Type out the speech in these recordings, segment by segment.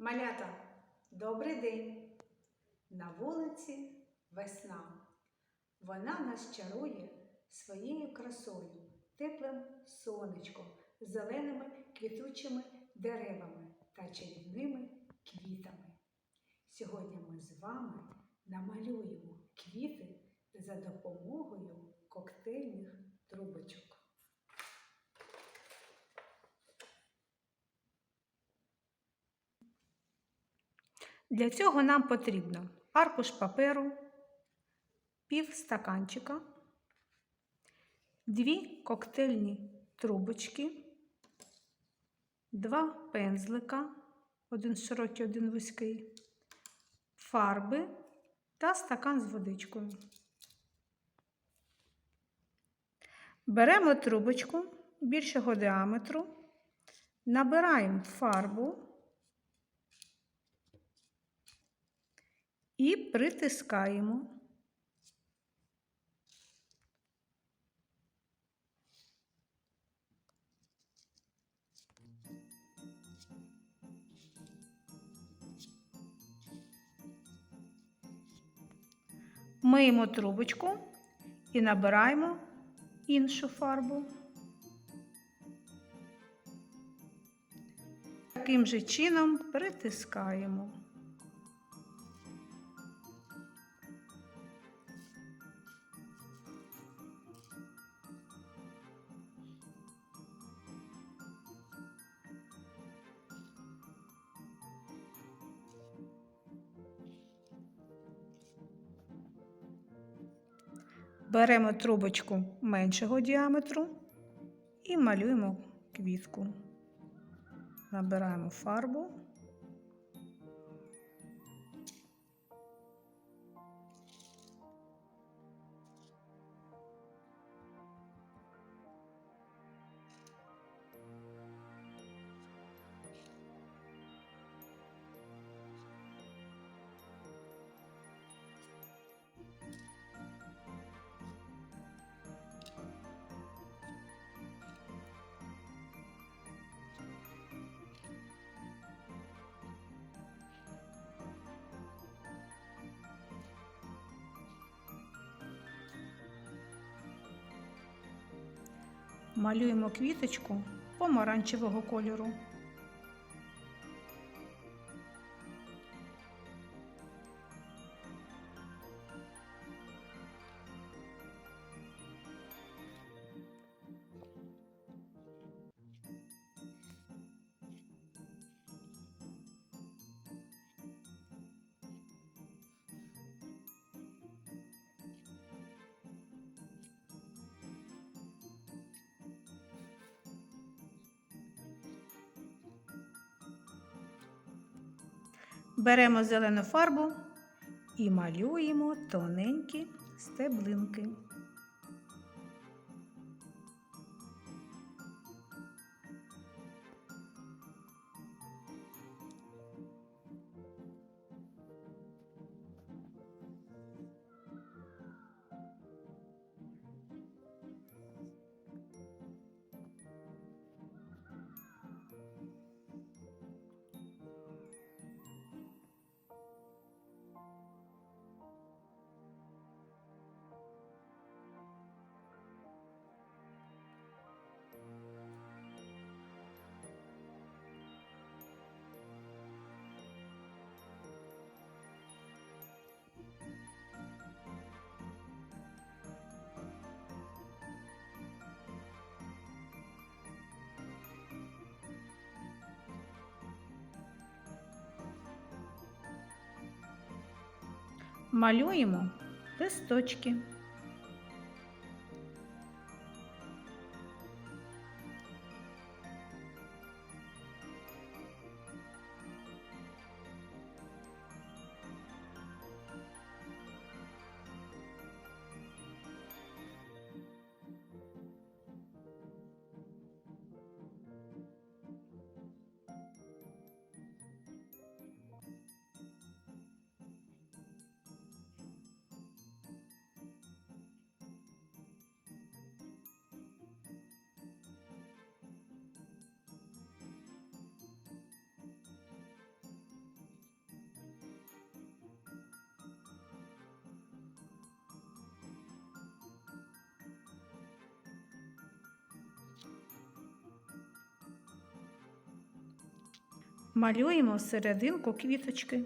Малята, добрий день! На вулиці весна. Вона нас чарує своєю красою, теплим сонечком, зеленими квітучими деревами та чарівними квітами. Сьогодні ми з вами намалюємо квіти за допомогою коктейльних трубочок. Для цього нам потрібно аркуш паперу, пів стаканчика, дві коктейльні трубочки, два пензлика, один широкий, один вузький, фарби та стакан з водичкою. Беремо трубочку більшого діаметру, набираємо фарбу. І притискаємо. Миємо трубочку і набираємо іншу фарбу. Таким же чином притискаємо. Беремо трубочку меншого діаметру і малюємо квітку. Набираємо фарбу. Малюємо квіточку помаранчевого кольору. Беремо зелену фарбу і малюємо тоненькі стеблинки. Малюємо листочки. Малюємо серединку квіточки.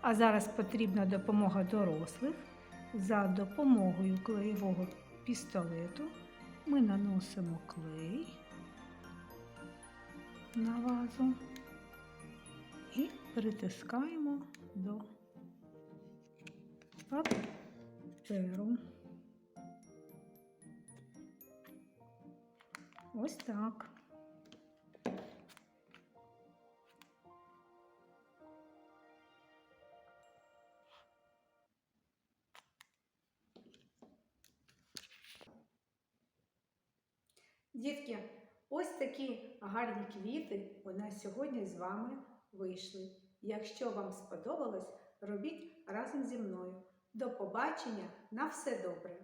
А зараз потрібна допомога дорослих. За допомогою клеєвого пістолету ми наносимо клей на вазу і притискаємо до паперу. Ось так. Дітки, ось такі гарні квіти у нас сьогодні з вами вийшли. Якщо вам сподобалось, робіть разом зі мною. До побачення! На все добре!